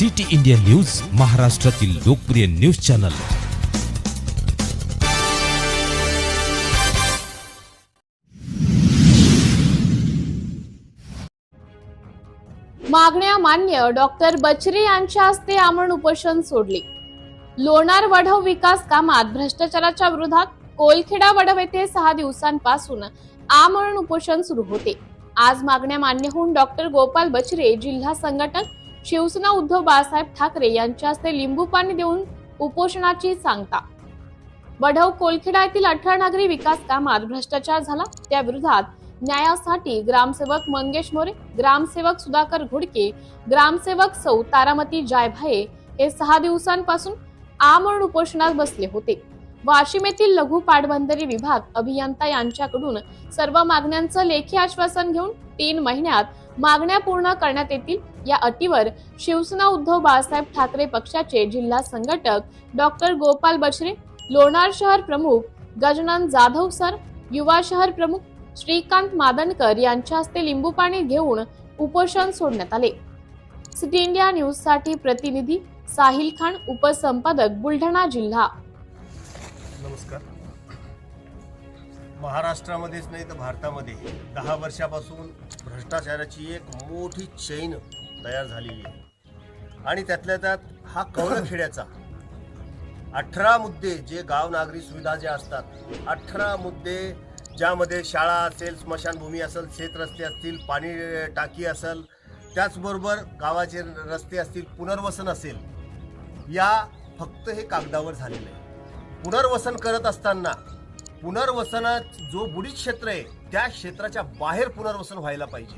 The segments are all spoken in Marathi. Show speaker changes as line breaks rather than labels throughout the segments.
सिटी इंडिया न्यूज महाराष्ट्रातील लोकप्रिय न्यूज चॅनल.
मागण्या मान्य डॉक्टर बचरे यांच्या हस्ते आमरण उपोषण सोडले. लोणार वढव विकास कामात भ्रष्टाचाराच्या विरोधात कोलखेडा वढव येथे सहा दिवसांपासून आमरण उपोषण सुरू होते. आज मागण्या मान्य होऊन डॉक्टर गोपाल बचरे जिल्हा संघटक शिवसेना उद्धव बाळासाहेब ठाकरे यांच्या हस्ते लिंबू पाणी देऊन उपोषणाची सांगता. वढव कोलखेडा येथील अठरा नागरी विकास कामात भ्रष्टाचार झाला. त्या विरोधात न्यायासाठी ग्रामसेवक मंगेश मोरे ग्रामसेवक सुधाकर घुडके ग्रामसेवक सौ तारामती जायभाये हे सहा दिवसांपासून आमरण उपोषणात बसले होते. वाशिम येथील लघु पाटबंधारे विभाग अभियंता यांच्याकडून सर्व मागण्यांचं लेखी आश्वासन घेऊन तीन महिन्यात मागण्या पूर्ण करण्यात येतील. या अटीवर शिवसेना उद्धव बाळासाहेब ठाकरे पक्षाचे जिल्हा संघटक डॉक्टर गोपाल बछरे लोणार शहर प्रमुख गजानन जाधव सर युवा शहर प्रमुख श्रीकांत मादनकर यांच्या हस्ते लिंबू पाणी घेऊन उपोषण सोडण्यात आले. सिटी इंडिया न्यूजसाठी प्रतिनिधी साहिल खान उपसंपादक बुलढाणा जिल्हा.
नमस्कार. महाराष्ट्रामध्येच नाही तर भारतामध्ये दहा वर्षापासून भ्रष्टाचाराची एक मोठी चैन तयार झालेली आहे. आणि त्यातल्या त्यात हा कवळखेड्याचा अठरा मुद्दे जे गाव नागरी सुविधा ज्या असतात अठरा मुद्दे ज्यामध्ये शाळा असेल स्मशानभूमी असेल शेतरस्ते असतील पाणी टाकी असेल त्याचबरोबर गावाचे रस्ते असतील पुनर्वसन असेल या फक्त हे कागदावर झालेलं आहे. पुनर्वसन करत असताना पुनर्वसनात जो बुडीत क्षेत्र आहे त्या क्षेत्राच्या बाहेर पुनर्वसन व्हायला पाहिजे.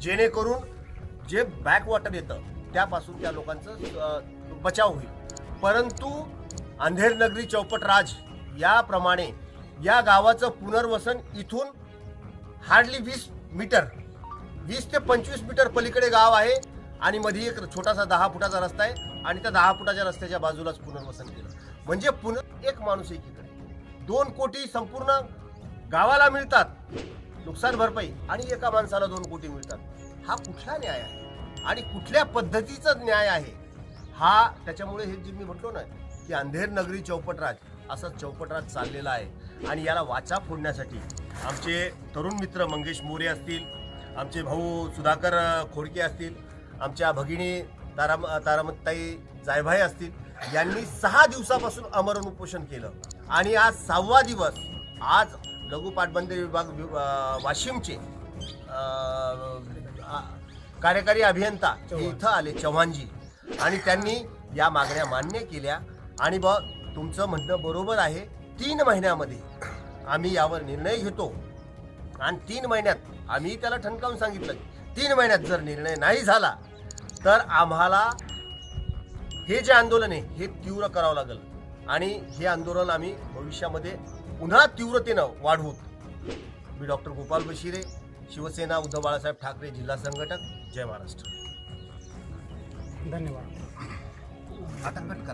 जेणेकरून जे बॅकवॉटर येतं त्यापासून त्या लोकांचं बचाव होईल. परंतु अंधेर नगरी चौपट राज याप्रमाणे या गावाचं पुनर्वसन इथून हार्डली वीस मीटर वीस ते पंचवीस मीटर पलीकडे गाव आहे आणि मध्ये एक छोटासा दहा फुटाचा रस्ता आहे आणि त्या दहा फुटाच्या रस्त्याच्या बाजूलाच पुनर्वसन केलं. म्हणजे पुन एक माणूस एकीकडे. दोन कोटी संपूर्ण गावाला मिळतात. नुकसान भरपाई आणि एका माणसाला दोन कोटी मिळतात. हा कुठला न्याय आहे? आणि कुठल्या पद्धतीचा न्याय आहे? हा त्याच्यामुळे हे जे मी म्हटलो ना की अंधेर नगरी चौपटराज असा चौपटराज चाललेला आहे. आणि याला वाचा फोडण्यासाठी आमचे तरुण मित्र मंगेश मोरे असतील आमचे भाऊ सुधाकर खोडके असतील आमच्या भगिनी ताराम तारामताई जायभाई असतील यांनी सहा दिवसापासून अमरण उपोषण केलं. आणि आज सहावा दिवस. आज लघु पाटबंदी विभाग वाशिमचे कार्यकारी अभियंता हे इथं आले चव्हाणजी. आणि त्यांनी या मागण्या मान्य केल्या. आणि ब तुमचं म्हणणं बरोबर आहे. तीन महिन्यामध्ये आम्ही यावर निर्णय घेतो. आणि तीन महिन्यात आम्ही त्याला ठणकावून सांगितलं तीन महिन्यात जर निर्णय नाही झाला तर आम्हाला हे जे आंदोलन आहे हे तीव्र करावं लागेल. आणि हे आंदोलन आम्ही भविष्यामध्ये पुन्हा तीव्रतेनं वाढवू. मी डॉक्टर गोपाल बशिरे शिवसेना उद्धव बाळासाहेब ठाकरे जिल्हा संघटक जय महाराष्ट्र.
धन्यवाद.